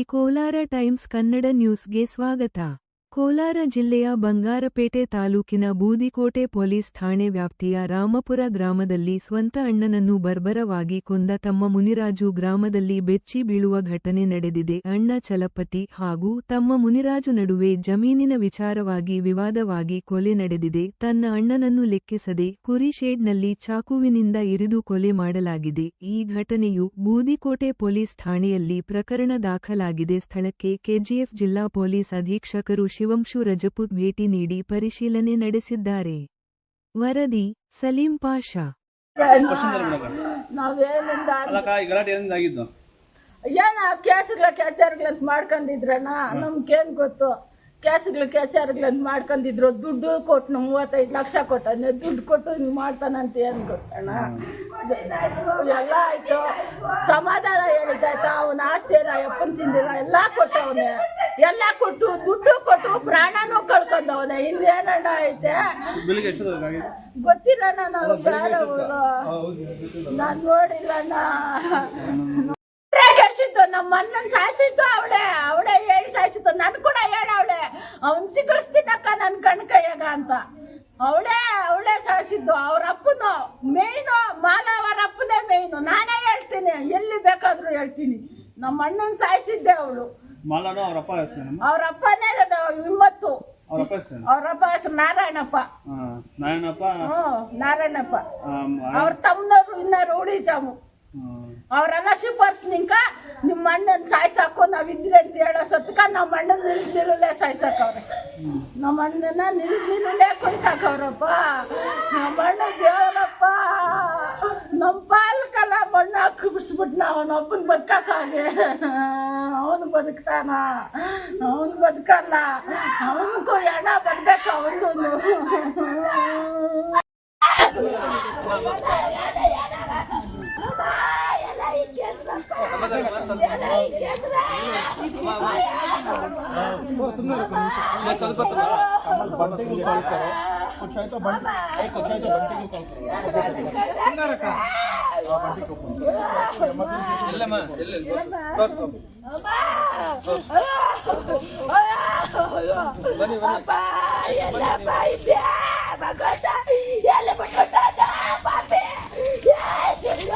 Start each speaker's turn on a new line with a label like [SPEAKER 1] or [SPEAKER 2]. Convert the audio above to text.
[SPEAKER 1] The Kolar times Kannada ನ್ಯೂಸ್ಗೆ ಸ್ವಾಗತ. ಕೋಲಾರ ಜಿಲ್ಲೆಯ ಬಂಗಾರಪೇಟೆ ತಾಲೂಕಿನ ಬೂದಿಕೋಟೆ ಪೊಲೀಸ್ ಠಾಣೆ ವ್ಯಾಪ್ತಿಯ ರಾಮಪುರ ಗ್ರಾಮದಲ್ಲಿ ಸ್ವಂತ ಅಣ್ಣನನ್ನು ಬರ್ಬರವಾಗಿ ಕೊಂದ ತಮ್ಮ ಮುನಿರಾಜು ಗ್ರಾಮದಲ್ಲಿ ಬೆಚ್ಚಿ ಬೀಳುವ ಘಟನೆ ನಡೆದಿದೆ. ಅಣ್ಣ ಚಲಪತಿ ಹಾಗೂ ತಮ್ಮ ಮುನಿರಾಜು ನಡುವೆ ಜಮೀನಿನ ವಿಚಾರವಾಗಿ ವಿವಾದವಾಗಿ ಕೊಲೆ ನಡೆದಿದೆ. ತನ್ನ ಅಣ್ಣನನ್ನು ಲೆಕ್ಕಿಸದೆ ಕುರಿಶೇಡ್ನಲ್ಲಿ ಚಾಕುವಿನಿಂದ ಇರಿದು ಕೊಲೆ ಮಾಡಲಾಗಿದೆ. ಈ ಘಟನೆಯು ಬೂದಿಕೋಟೆ ಪೊಲೀಸ್ ಠಾಣೆಯಲ್ಲಿ ಪ್ರಕರಣ ದಾಖಲಾಗಿದೆ. ಸ್ಥಳಕ್ಕೆ ಕೆಜಿಎಫ್ ಜಿಲ್ಲಾ ಪೊಲೀಸ್ ಅಧೀಕ್ಷಕರು ಶಿವಂಶು ರಜಪೂತ್ ಭೇಟಿ ನೀಡಿ ಪರಿಶೀಲನೆ ನಡೆಸಿದ್ದಾರೆ. ವರದಿ, ಸಲೀಂ ಪಾಷಾ.
[SPEAKER 2] ಏನ ಕೇಸುಗಳ ಕೆಚಾರ್ಗಳಂತ ಮಾಡ್ಕೊಂಡಿದ್ರಣ್ಣ ನಮ್ಗೇನ್ ಗೊತ್ತು? ಕೇಸುಗಳ ಕೆಚಾರ್ಗಳಂತ ಮಾಡ್ಕೊಂಡಿದ್ರು ದುಡ್ಡು ಕೊಟ್ಟು ಮೂವತ್ತೈದು ಲಕ್ಷ ಕೊಟ್ಟಾನೆ. ದುಡ್ಡು ಕೊಟ್ಟು ನೀವು ಮಾಡ್ತಾನಂತ ಏನ್ ಗೊತ್ತಣ್ಣ? ಎಲ್ಲ ಆಯ್ತು. ಸಮಾಧಾನ ಹೇಳಿದ್ದಾಯ್ತು ಅವನ ಆಸ್ತಿ ಎಲ್ಲ ಅಪ್ಪನ್ ತಿಂದಿಲ್ಲ. ಎಲ್ಲ ಕೊಟ್ಟವನೆ. ಎಲ್ಲ ಕೊಟ್ಟು ದುಡ್ಡು ಪ್ರಾಣನೂ ಕಳ್ಕೊಂಡವನೆ. ಇನ್ನೇನಣ್ಣ ಐತೆ? ಗೊತ್ತಿಲ್ಲಣ್ಣ ನಾನು ನಾನು ನೋಡಿಲ್ಲಣ್ಣ ಕೆಡ್ಸಿದ್ದು ನಮ್ಮ ಅಣ್ಣನ್ ಸಾಯಿಸಿದ್ದು ಅವಳೆ. ಅವಳೆ ಹೇಳಿ ಸಾಯಿಸಿದ್ದು. ನನ್ ಕೂಡ ಹೇಳ ಅವಳೆ. ಅವನ್ ಸಿಕ್ಕಳಿಸ್ತೀನಕ್ಕ ನನ್ ಕಣ್ ಕೈಯಾಗ ಅಂತ. ಅವಳೆ ಅವಳೆ ಸಾಯಿಸಿದ್ದು. ಅವ್ರ ಅಪ್ಪನು ಮೇಯ್ನು ಮಾಲ ಅವರ ಅಪ್ಪನೇ ಮೇಯ್ನು. ನಾನೇ ಹೇಳ್ತೀನಿ. ಎಲ್ಲಿ ಬೇಕಾದ್ರೂ ಹೇಳ್ತೀನಿ. ನಮ್ಮ ಅಣ್ಣನ್ ಸಾಯಿಸಿದ್ದೆ ಅವಳು.
[SPEAKER 3] ಅಪ್ಪ
[SPEAKER 2] ಅವ್ರ ಅಪ್ಪನೇ ಹಿಮ್ಮತ್ತು
[SPEAKER 3] ಅವರಪ್ಪ
[SPEAKER 2] ಹೆಸರು ನಾರಾಯಣಪ್ಪ.
[SPEAKER 3] ನಾರಾಯಣಪ್ಪ?
[SPEAKER 2] ನಾರಾಯಣಪ್ಪ.
[SPEAKER 3] ಅವ್ರ
[SPEAKER 2] ತಮ್ಮನವ್ರು ಇನ್ನ ರೂಢಿ ಜಾಮು. ಅವರೆಲ್ಲ ಶಿಫಾರ್ಸ್ ನಿಂಕ ನಿಮ್ಮ ಅಣ್ಣನ ಸಾಯ್ಸಾಕು ನಾವು ಇದ್ರೆ ಅಂತ ಹೇಳೋ ಸತ್ಕ ನಮ್ಮ ಅಣ್ಣನ ನಿಲ್ ಸಾಯ್ಸಾಕವ್ರೆ. ನಮ್ಮ ಅಣ್ಣನ ನಿಲ್ ನಿಲ್ಲುಲೆ ಕೊಯ್ಸಾಕವ್ರಪ್ಪ. ನಮ್ಮ ಅಣ್ಣ ದೇವರಪ್ಪ ಅವನೊಬ್ಬನ ಬದುಕಾಗೆ ಅವನು ಬದುಕ್ತಾನ. ಅವನು ಬದುಕಲ್ಲ. ಅವನಿಗೂ ಎಡ ಬದುಕು ಅವನು
[SPEAKER 4] ಸ್ವಲ್ಪ कुछ है तो बंटी
[SPEAKER 2] कुछ है तो बंटी
[SPEAKER 4] को कॉल करो सुंदर रखा
[SPEAKER 2] बंटी
[SPEAKER 4] को फ़ोन ಎಲ್ಲ ಮಾ ಎಲ್ಲ
[SPEAKER 2] ತೋರ್ಸ್ಕೊ ಬನ್ನಿ ಬನ್ನಿ ಭಗವಂತ ಎಲ್ಲ ಬಿಟ್ಟು ಪಾಪೆ ಇಲ್ಲ